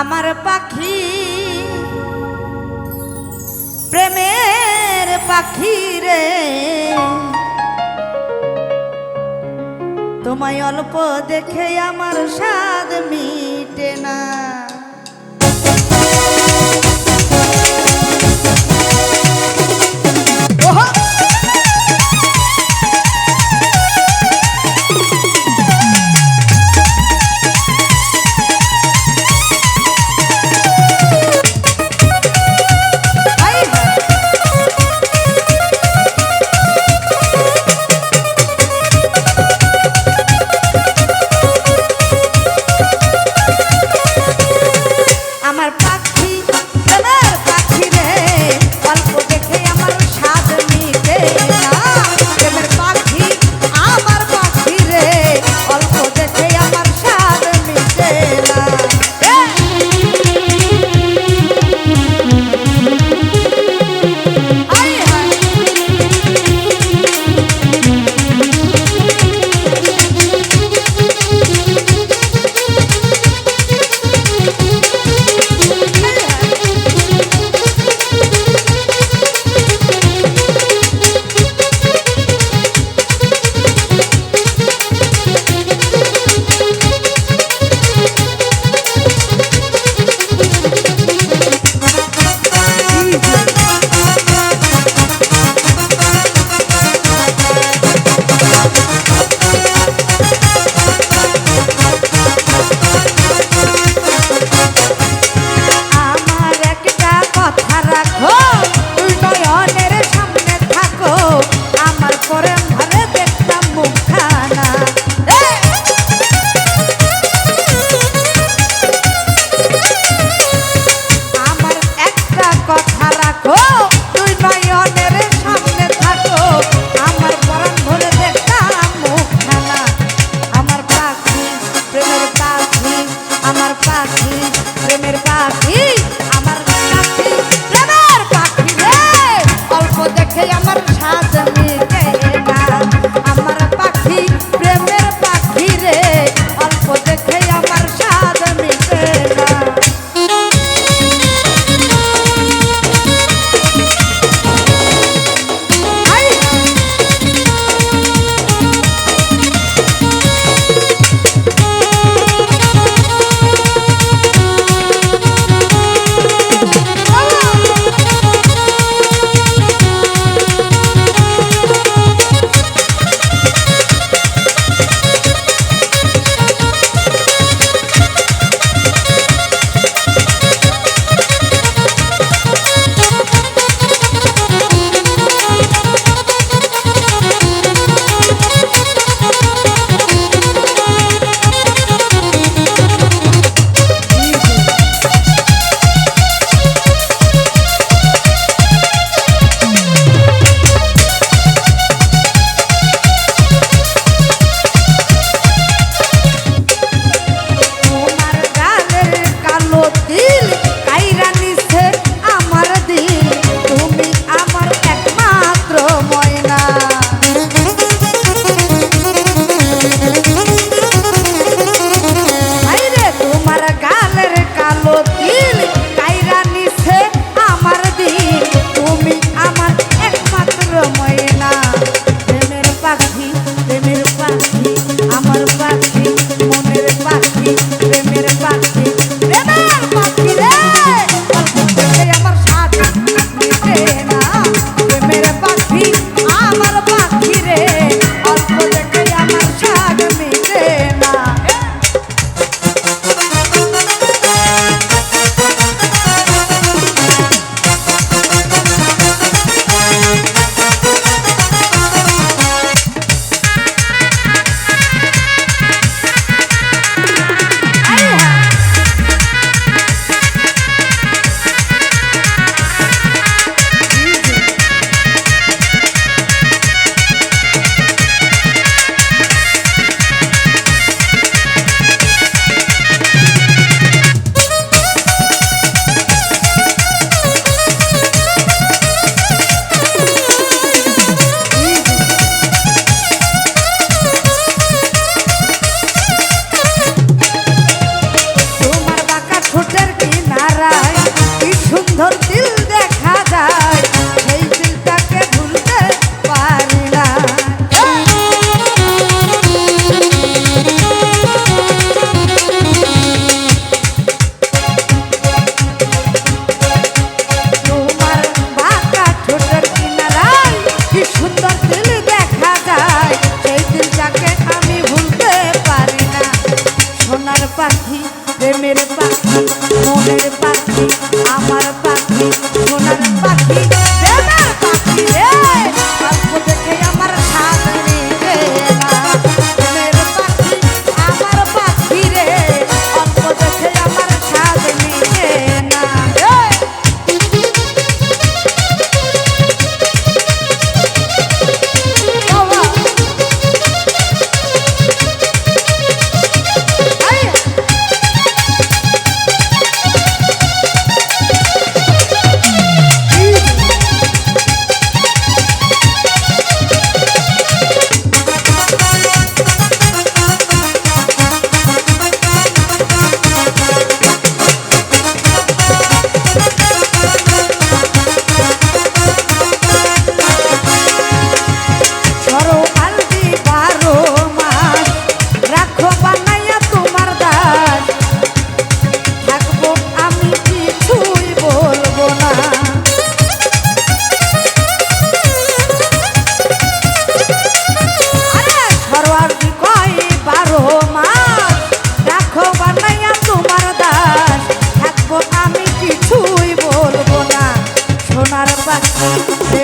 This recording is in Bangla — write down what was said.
আমার পাখি প্রেমের পাখি রে। তোমায় অল্প দেখে আমার সাদ মিল। আমার সাথে প্রেমের পাখি মনের পাখি। বাবা